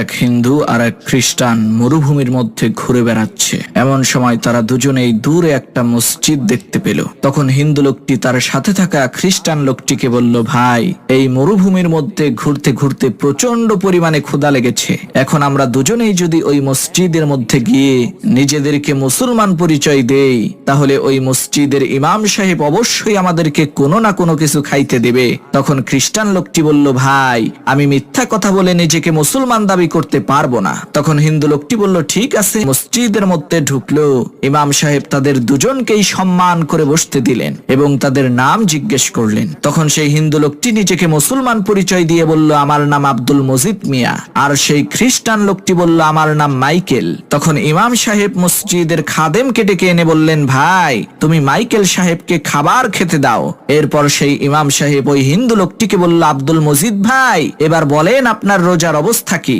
এক হিন্দু আর এক খ্রিস্টান মরুভূমির মধ্যে ঘুরে বেড়াচ্ছে। এমন সময় তারা দুজনেই দূরে একটা মসজিদ দেখতে পেল। তখন হিন্দু লোকটি তার সাথে থাকা খ্রিস্টান লোকটিকে বলল, ভাই, এই মরুভূমির মধ্যে ঘুরতে ঘুরতে প্রচণ্ড পরিমাণে ক্ষুধা লেগেছে। এখন আমরা দুজনেই যদি ওই মসজিদের মধ্যে গিয়ে নিজেদেরকে মুসলমান পরিচয় দেই, তাহলে ওই মসজিদের ইমাম সাহেব অবশ্যই আমাদেরকে কোনো না কোনো কিছু খাইতে দেবে। তখন খ্রিস্টান লোকটি বলল, ভাই, আমি মিথ্যা কথা বলে নিজেকে মুসলমান দাবি করতে পারব না। তখন হিন্দু লোকটি বলল, ঠিক আছে। মসজিদের মধ্যে ঢুকলো। ইমাম সাহেব তাদের দুজনকেই সম্মান করে বসতে দিলেন এবং তাদের নাম জিজ্ঞেস করলেন। তখন সেই হিন্দু লোকটি নিজেকে মুসলমান পরিচয় দিয়ে বলল, আমার নাম আব্দুল মজিদ মিয়া। আর সেই খ্রিস্টান লোকটি বলল, আমার নাম মাইকেল। তখন ইমাম সাহেব মসজিদের খাদেমকে ডেকে এনে বললেন, ভাই, তুমি মাইকেল সাহেবকে খাবার খেতে দাও। এরপর সেই ইমাম সাহেব ওই হিন্দু লোকটিকে বলল, আব্দুল মজিদ ভাই, এবার বলেন আপনার রোজার অবস্থা কি?